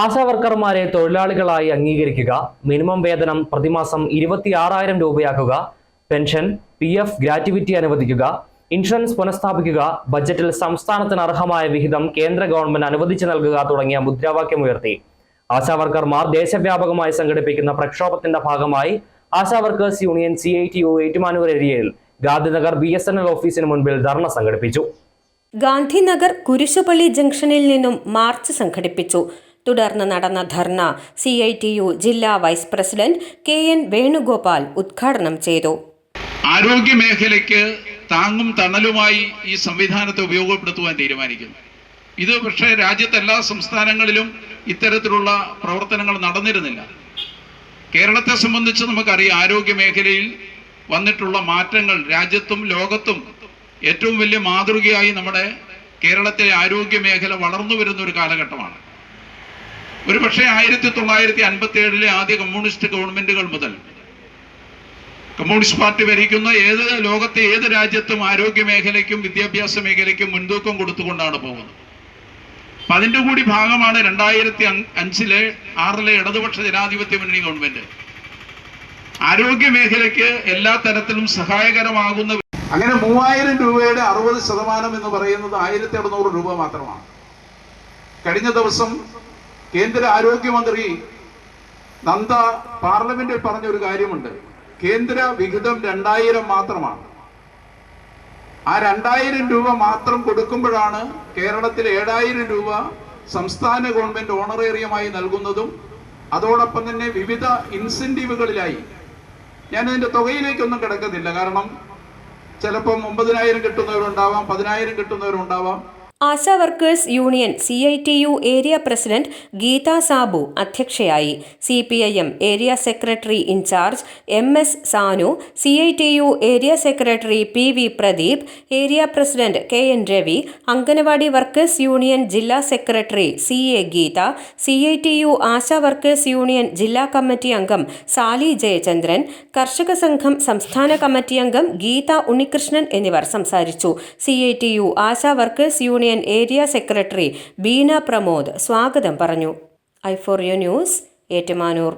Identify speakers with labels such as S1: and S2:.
S1: ആശാവർക്കർമാരെ തൊഴിലാളികളായി അംഗീകരിക്കുക. മിനിമം വേതനം പ്രതിമാസം ഇരുപത്തിയാറായിരം രൂപയാക്കുക. പെൻഷൻ പി എഫ് ഗ്രാറ്റുവിറ്റി അനുവദിക്കുക. ഇൻഷുറൻസ് പുനഃസ്ഥാപിക്കുക. ബജറ്റിൽ സംസ്ഥാനത്തിന് അർഹമായ വിഹിതം കേന്ദ്ര ഗവൺമെന്റ് അനുവദിച്ചു നൽകുക തുടങ്ങിയ മുദ്രാവാക്യമുയർത്തി ആശാവർക്കർമാർ ദേശവ്യാപകമായി സംഘടിപ്പിക്കുന്ന പ്രക്ഷോഭത്തിന്റെ ഭാഗമായി Asha workers union C I T U Ettumanoor ഏരിയയിൽ Gandhinagar B S N L ഓഫീസിന് മുൻപിൽ ധർണ സംഘടിപ്പിച്ചു.
S2: ഗാന്ധിനഗർ കുരിശുപള്ളി ജംഗ്ഷനിൽ നിന്നും മാർച്ച് സംഘടിപ്പിച്ചു. തുടർന്ന് നടന്ന dharna C I T U ജില്ലാ vice president K N Venugopal ഉദ്ഘാടനം ചെയ്തു.
S3: ആരോഗ്യ മേഖലയ്ക്ക് താങ്ങും തണലുമായി ഈ സംവിധാനത്തെ ഉപയോഗപ്പെടുത്തുവാൻ തീരുമാനിക്കുന്നു. ഇത് പക്ഷേ രാജ്യത്തെ എല്ലാ സംസ്ഥാനങ്ങളിലും ഇത്തരത്തിലുള്ള പ്രവർത്തനങ്ങൾ നടന്നിരുന്നില്ല. കേരളത്തെ സംബന്ധിച്ച് നമുക്കറിയാം ആരോഗ്യ മേഖലയിൽ വന്നിട്ടുള്ള മാറ്റങ്ങൾ രാജ്യത്തും ലോകത്തും ഏറ്റവും വലിയ മാതൃകയായി നമ്മുടെ കേരളത്തിലെ ആരോഗ്യ മേഖല വളർന്നു വരുന്ന ഒരു കാലഘട്ടമാണ്. ഒരു പക്ഷേ ആയിരത്തി തൊള്ളായിരത്തി അൻപത്തി ഏഴിലെ ആദ്യ കമ്മ്യൂണിസ്റ്റ് ഗവൺമെന്റുകൾ മുതൽ കമ്മ്യൂണിസ്റ്റ് പാർട്ടി ഭരിക്കുന്ന ഏത് ലോകത്തെ ഏത് രാജ്യത്തും ആരോഗ്യ മേഖലയ്ക്കും വിദ്യാഭ്യാസ മേഖലയ്ക്കും മുൻതൂക്കം കൊടുത്തുകൊണ്ടാണ് പോകുന്നത്. അപ്പൊ അതിന്റെ കൂടി ഭാഗമാണ് രണ്ടായിരത്തി അഞ്ചിലെ ആറിലെ ഇടതുപക്ഷ ജനാധിപത്യ മുന്നണി ഗവൺമെന്റ്. ആരോഗ്യ മേഖലയ്ക്ക് എല്ലാ തരത്തിലും സഹായകരമാകുന്ന അങ്ങനെ മൂവായിരം രൂപയുടെ അറുപത് ശതമാനം എന്ന് പറയുന്നത് ആയിരത്തി അറുന്നൂറ് രൂപ മാത്രമാണ്. കഴിഞ്ഞ ദിവസം കേന്ദ്ര ആരോഗ്യമന്ത്രി നന്ദ പാർലമെന്റിൽ പറഞ്ഞൊരു കാര്യമുണ്ട്. കേന്ദ്ര വിഹിതം രണ്ടായിരം മാത്രമാണ്. ആ രണ്ടായിരം രൂപ മാത്രം കൊടുക്കുമ്പോഴാണ് കേരളത്തിൽ ഏഴായിരം രൂപ സംസ്ഥാന ഗവൺമെന്റ് ഓണറേറിയമായി നൽകുന്നതും അതോടൊപ്പം തന്നെ വിവിധ ഇൻസെന്റീവുകളിലായി. ഞാൻ ഇതിന്റെ തുകയിലേക്കൊന്നും കിടക്കുന്നില്ല. കാരണം ചിലപ്പം ഒമ്പതിനായിരം കിട്ടുന്നവരുണ്ടാവാം പതിനായിരം കിട്ടുന്നവരുണ്ടാവാം.
S2: Asha workers union C I T U area president Geetha Sabu അധ്യക്ഷയായി. C P I M area secretary incharge M S Sanu C I T U area secretary P V Pradeep area president K N Ravi anganwadi workers union ജില്ലാ secretary C A Geetha C I T U Asha workers union ജില്ലാ committee അംഗം സാലി ജയചന്ദ്രൻ കർഷക സംഘം സംസ്ഥാന committee അംഗം ഗീത ഉണ്ണികൃഷ്ണൻ എന്നിവർ സംസാരിച്ചു. C I T U Asha workers union area secretary Beena Pramod സ്വാഗതം പറഞ്ഞു. I four U news Ettumanoor.